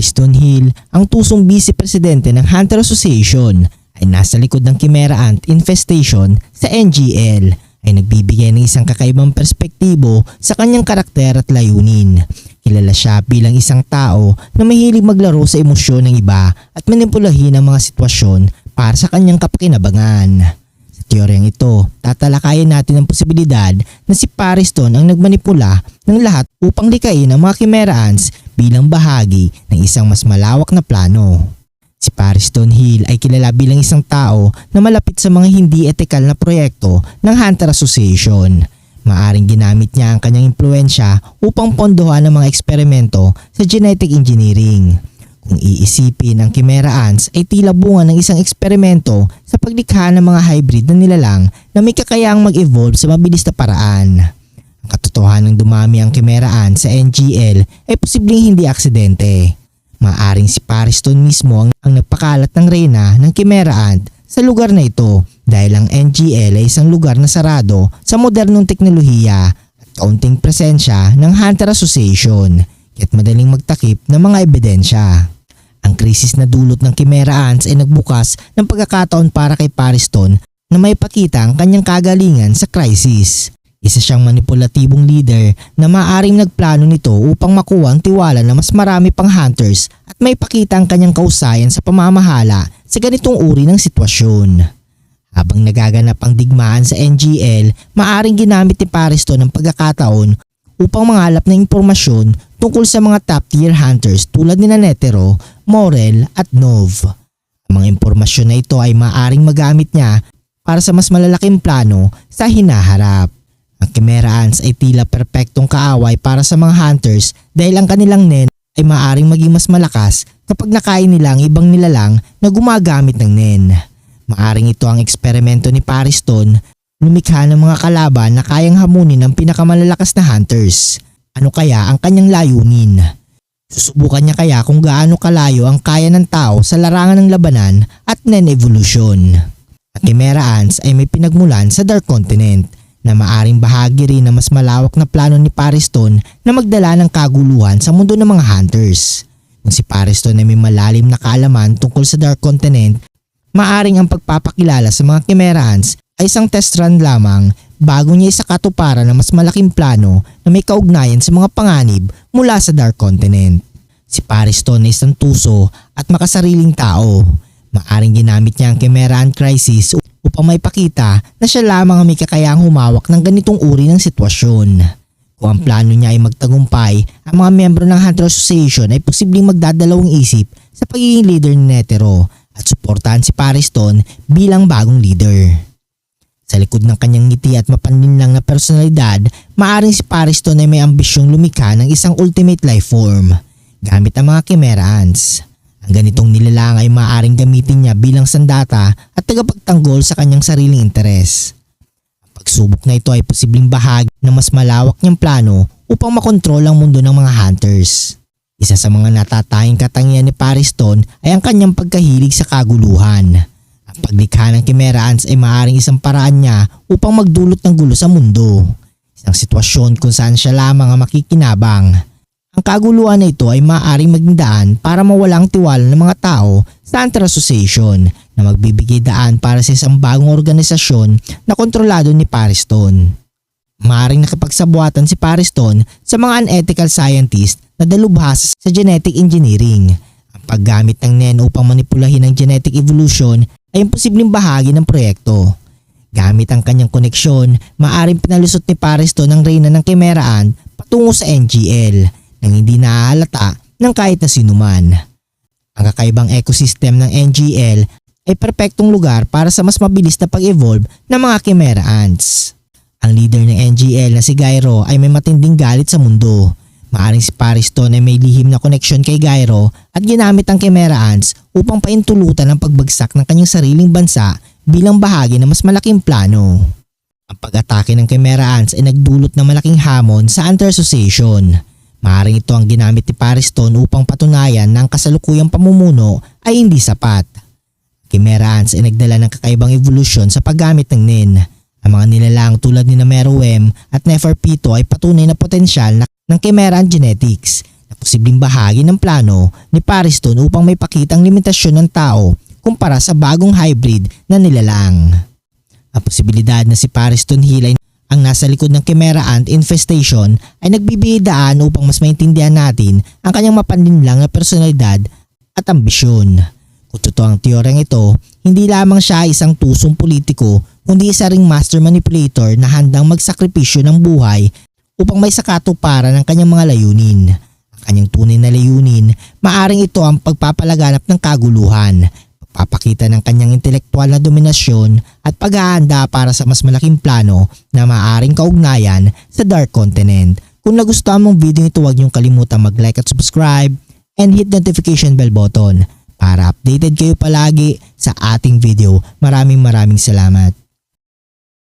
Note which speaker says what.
Speaker 1: Pariston Hill, ang tusong vice presidente ng Hunter Association ay nasa likod ng Chimera Ant infestation sa NGL ay nagbibigay ng isang kakaibang perspektibo sa kanyang karakter at layunin. Kilala siya bilang isang tao na mahilig maglaro sa emosyon ng iba at manipulahin ang mga sitwasyon para sa kanyang kapakinabangan. Teoryang ito, tatalakayin natin ang posibilidad na si Pariston ang nagmanipula ng lahat upang likain ang mga Chimera Ants bilang bahagi ng isang mas malawak na plano. Si Pariston Hill ay kilala bilang isang tao na malapit sa mga hindi etikal na proyekto ng Hunter Association. Maaring ginamit niya ang kanyang impluensya upang pondohan ang mga eksperimento sa genetic engineering. Kung iisipin, ang Chimera Ants ay tila bunga ng isang eksperimento sa paglikha ng mga hybrid na nilalang na may kakayaang mag-evolve sa mabilis na paraan. Ang katotohanan ng dumami ang Chimera Ants sa NGL ay posibleng hindi aksidente. Maaring si Pariston mismo ang, ang nagpakalat ng reyna ng Chimera Ant sa lugar na ito dahil ang NGL ay isang lugar na sarado sa modernong teknolohiya at kaunting presensya ng Hunter Association kaya't madaling magtakip ng mga ebidensya. Ang krisis na dulot ng Chimera Ants ay nagbukas ng pagkakataon para kay Pariston na may pakita ang kanyang kagalingan sa crisis. Isa siyang manipulatibong leader na maaring nagplano nito upang makuha ang tiwala ng mas marami pang hunters at may pakita ang kanyang kausayan sa pamamahala sa ganitong uri ng sitwasyon. Habang nagaganap ang digmaan sa NGL, maaring ginamit ni Pariston ang pagkakataon upang mangalap ng impormasyon tungkol sa mga top tier hunters tulad ni Netero, Morel at Nov. Ang mga impormasyon na ito ay maaring magamit niya para sa mas malalaking plano sa hinaharap. Ang Chimera Ants ay tila perpektong kaaway para sa mga hunters dahil ang kanilang nen ay maaring maging mas malakas kapag nakain nila ang ibang nilalang na gumagamit ng nen. Maaring ito ang eksperimento ni Pariston lumikha ng mga kalaban na kayang hamunin ng pinakamalalakas na hunters. Ano kaya ang kanyang layunin? Susubukan niya kaya kung gaano kalayo ang kaya ng tao sa larangan ng labanan at nen evolution. Ang Chimera Ants ay may pinagmulan sa Dark Continent na maaring bahagi rin ng mas malawak na plano ni Pariston na magdala ng kaguluhan sa mundo ng mga hunters. Kung si Pariston ay may malalim na kaalaman tungkol sa Dark Continent, maaring ang pagpapakilala sa mga Chimera Ants ay isang test run lamang bago niya isakatuparan ng mas malaking plano na may kaugnayan sa mga panganib mula sa Dark Continent. Si Pariston ay isang tuso at makasariling tao. Maaring ginamit niya ang Chimera Ant Crisis upang may pakita na siya lamang ang may kakayang humawak ng ganitong uri ng sitwasyon. Kung ang plano niya ay magtagumpay, ang mga miyembro ng Hunter Association ay posibleng magdadalawang isip sa pagiging leader ni Netero at suportahan si Pariston bilang bagong leader. Sa likod ng kanyang ngiti at mapaninlang na personalidad, maaring si Pariston ay may ambisyong lumikha ng isang ultimate life form gamit ang mga Chimera Ants. Ang ganitong nilalang ay maaaring gamitin niya bilang sandata at tagapagtanggol sa kanyang sariling interes. Ang pagsubok na ito ay posibleng bahagi ng mas malawak niyang plano upang makontrol ang mundo ng mga hunters. Isa sa mga natatayang katangian ni Pariston ay ang kanyang pagkahilig sa kaguluhan. Paglikha ng Chimera Ants ay maaaring isang paraan niya upang magdulot ng gulo sa mundo. Isang sitwasyon kung saan siya lamang ang makikinabang. Ang kaguluhan na ito ay maaaring maging daan para mawala ang tiwala ng mga tao sa Hunter Association na magbibigay daan para sa isang bagong organisasyon na kontrolado ni Pariston. Maaring nakipagsabuatan si Pariston sa mga unethical scientist na dalubhasa sa genetic engineering. Ang paggamit ng NEN upang manipulahin ang genetic evolution ay imposibleng bahagi ng proyekto. Gamit ang kanyang koneksyon, maaring pinalusot ni Pariston ang reyna ng Chimera Ant patungo sa NGL nang hindi naahalata ng kahit na sinuman. Ang kakaibang ecosystem ng NGL ay perpektong lugar para sa mas mabilis na pag-evolve ng mga Chimera Ants. Ang leader ng NGL na si Gyro ay may matinding galit sa mundo. Maaring si Pariston ay may lihim na koneksyon kay Gyro at ginamit ang Chimera Ants upang paintulutan ang pagbagsak ng kanyang sariling bansa bilang bahagi ng mas malaking plano. Ang pag-atake ng Chimera Ants ay nagdulot ng malaking hamon sa Hunter Association. Maaring ito ang ginamit ni Pariston upang patunayan na ang kasalukuyang pamumuno ay hindi sapat. Chimera Ants ay nagdala ng kakaibang evolusyon sa paggamit ng NIN. Ang mga nilalang tulad ni Namerowem at Neferpito ay patunay na potensyal na ng Chimera Ant genetics na posibleng bahagi ng plano ni Pariston upang may pakitang limitasyon ng tao kumpara sa bagong hybrid na nilalang. Ang posibilidad na si Pariston Hill ay ang nasa likod ng Chimera Ant infestation ay nagbibigay daan upang mas maintindihan natin ang kanyang mapanlinlang na personalidad at ambisyon. Kung totoo ang teoryang ito, hindi lamang siya isang tusong politiko kundi isa ring master manipulator na handang magsakripisyo ng buhay upang may sakatuparan ng kanyang mga layunin. Ang kanyang tunay na layunin, maaring ito ang pagpapalaganap ng kaguluhan, pagpapakita ng kanyang intelektual na dominasyon at paghahanda para sa mas malaking plano na maaring kaugnayan sa Dark Continent. Kung nagustuhan mong video ito huwag niyong kalimutan mag-like at subscribe and hit notification bell button para updated kayo palagi sa ating video. Maraming maraming salamat.